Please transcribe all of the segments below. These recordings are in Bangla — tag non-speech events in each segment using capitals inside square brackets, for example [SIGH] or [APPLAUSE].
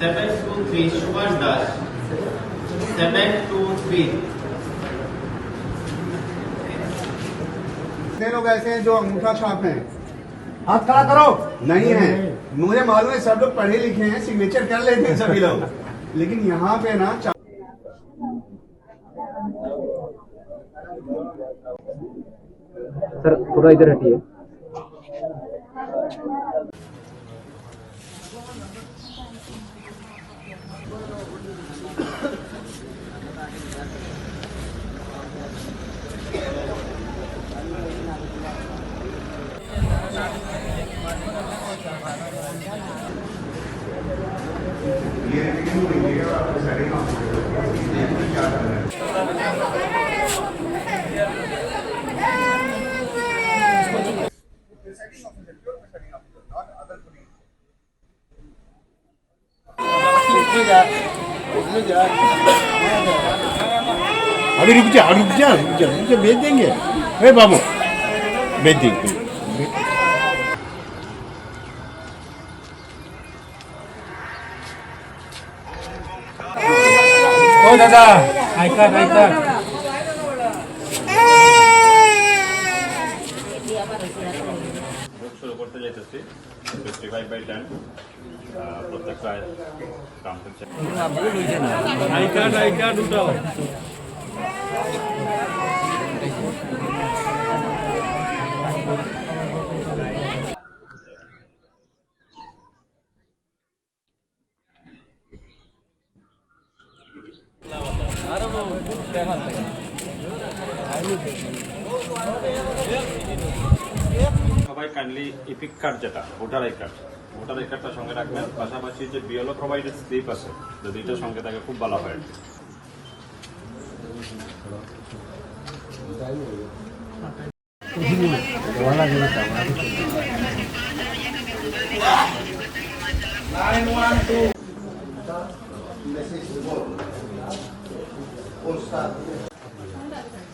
Seven two three Subhash Das. Seven कितने लोग ऐसे हैं जो अंगूठा छाप हैं। हाथ खड़ा करो। नहीं है। मुझे मालूम है सब लोग पढ़े लिखे हैं सिग्नेचर कर लेते हैं सभी लोग। लेकिन यहाँ पे ना सर, थोड़ा इधर हटिए। ये लेकिन ये आप सही काम कर रहे ये क्या कर अभी रुक जा रुक जा रुक जा रुक जा भेज देंगे अरे बाबू भेज देंगे ओ दादा ऐका ऐका বুক শুরু করতে যাইতেছি 55 by 10 प्रत्यक्षाय काम करते সবাই কাইন্ডলি ইপিক কার্ড যেটা voter I card voter I কার্ডটা সঙ্গে রাখবেন। পাশাপাশি যে বিএলও প্রোভাইডেড স্লিপ আছে, যদি এটা সঙ্গে থাকে, খুব ভালো হয়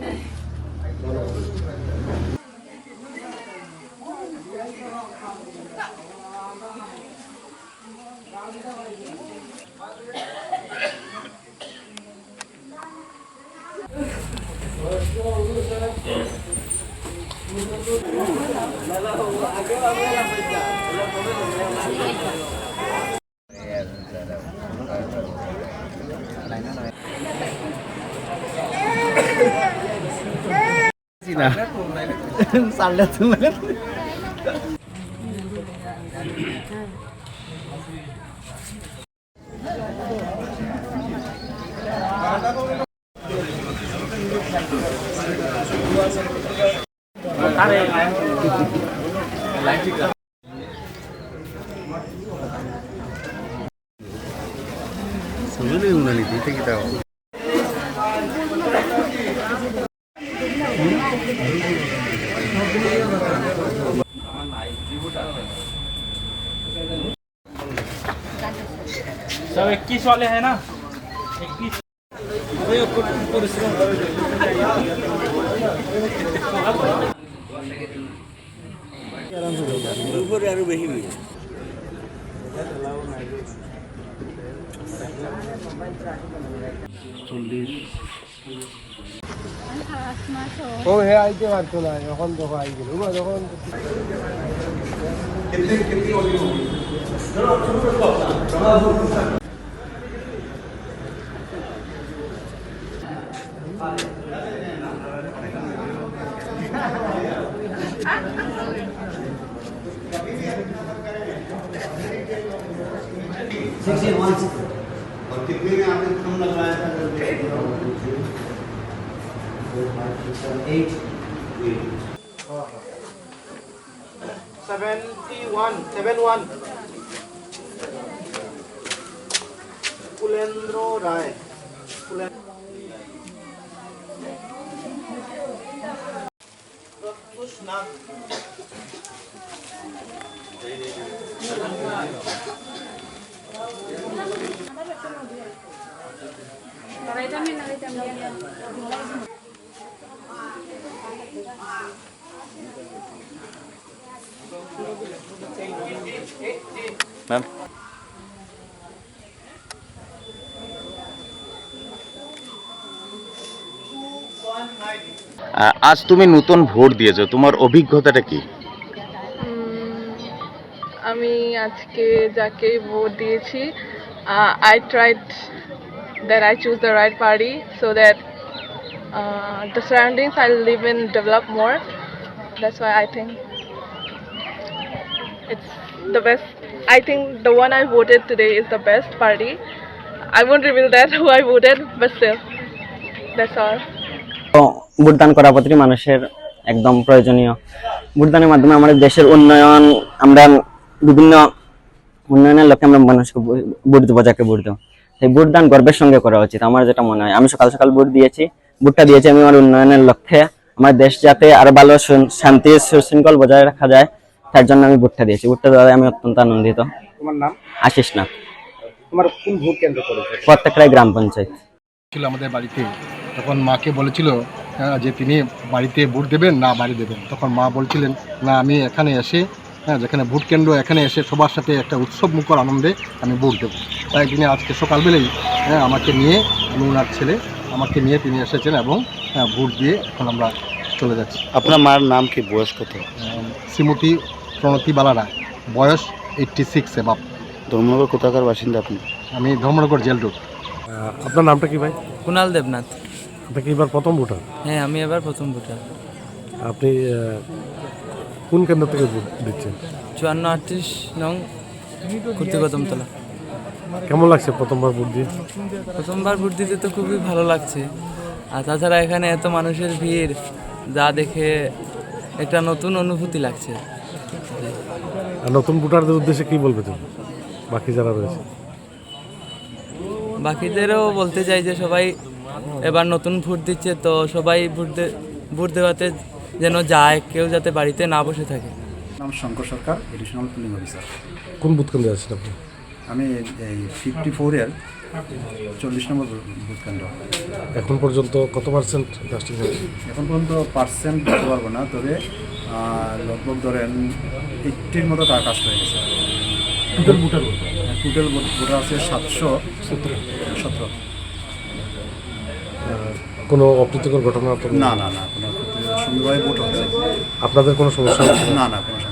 来了，我来了，来了，来了，来了，来了，来，来了，来，nè xanh lên xanh lên Tắt đi. Lái chị cả. Sửa lưng là nịch tí tí tao. सब इक्कीस वाले हैं ना इक्कीस ও হে আইতে পারতো না এখন দেখো सेक्शन और कितने में आपने कम लगाया था eight seventy one seven one Kulendra Rai Pratyush আজ তুমি নতুন ভোট দিয়েছ তোমার অভিজ্ঞতাটা কি আমি আজকে যাকে ভোট দিয়েছি I tried that I choose the right party so that the surroundings I live in develop more that's why I think it's the best. I think the one I voted today is the best party. I won't reveal that [LAUGHS] who I voted, but still, that's all. ভোটদান করা প্রতিটি মানুষের একদম প্রয়োজনীয়। ভোটদানের মাধ্যমে আমাদের দেশের উন্নয়ন আমরা বিভিন্ন উন্নয়নের লক্ষ্যে আমরা মানুষকে ভোট দেবো যাকে ভোট দেবো। সেই ভোটদান গর্বের সঙ্গে করা উচিত আমার যেটা মনে হয়। আমি সকাল সকাল ভোট দিয়েছি ভোটটা দিয়েছি আমি আমার উন্নয়নের লক্ষ্যে। আমার দেশ যাতে আরও ভালো শান্তি সুশৃঙ্খল বজায় রাখা যায় তার জন্য আমি ভোটটা দিয়েছি। ভোটটা দেওয়ায় আমি অত্যন্ত আনন্দিত। তোমার নাম? আশিস না তোমার কোন ভোট কেন্দ্র করেছে প্রত্যেকটাই গ্রাম পঞ্চায়েত। ছিল আমাদের বাড়িতে। তখন মাকে বলেছিল যে তিনি বাড়িতে ভোট দেবেন না বাড়ি দেবেন। তখন মা বলছিলেন না আমি এখানে এসে হ্যাঁ যেখানে ভোট কেন্দ্র এখানে এসে সবার সাথে একটা উৎসব মুখর আনন্দে আমি ভোট দেবো। তাই তিনি আজকে সকালবেলাই হ্যাঁ আমাকে নিয়ে আমি ওনার ছেলে আমাকে নিয়ে তিনি এসেছেন এবং হ্যাঁ, ভোট দিয়ে এখন আমরা চলে যাচ্ছি। আপনার মার নাম কি? বয়স কত? শ্রীমতী প্রণতি বালা রায়। বয়স এইট্টি সিক্স এবাব ধর্মনগর কোথাকার বাসিন্দা আপনি? আমি ধর্মনগর জেল রোড। আপনার নামটা কি ভাই? কুণাল দেবনাথ। আপনি কি এবার প্রথম ভোটার? হ্যাঁ আমি এবার প্রথম ভোটার। আপনি কোন কেন্দ্র থেকে ভোট দিচ্ছেন? চুয়ান্ন আটত্রিশ নং কর্তৃকদমতলা কেমন লাগছে প্রথমবার ভোট দিয়ে? প্রথমবার ভোট দিতে তো খুবই ভালো লাগছে। আর তাছাড়া এখানে এত মানুষের ভিড় যা দেখে একটা নতুন অনুভূতি লাগছে। আর নতুন ভোটারদের উদ্দেশ্যে কি বলবে তুমি বাকি যারা রয়েছে। বাকিদেরও বলতে চাই যে সবাই এবার নতুন ভোট দিচ্ছে তো সবাই ভোট দে- ভোট দেওয়াতে যেন যায় কেউ যাতে বাড়িতে না বসে থাকে। নাম Shankar Sarkar additional polling officer কোন বুথ কেন্দ্রে আছেন আপনি? আমি এই ফিফটি ফোরের চল্লিশ নম্বর বুথ কেন্দ্র। এখন পর্যন্ত কত পার্সেন্ট কাস্টিং হয়েছে? এখন পর্যন্ত পার্সেন্ট বলতে পারব না তবে লগভগ ধরেন এইটটির মতো টাকা কাজ হয়ে গেছে। টোটাল ভোটার টোটাল ভোটার আছে সাতশো সতেরো কোনো অপ্রীতিকর ঘটনা তো না না না কোনো সুন্দরভাবে ভোট হচ্ছে আপনাদের কোনো সমস্যা হচ্ছে? না না কোনো সমস্যা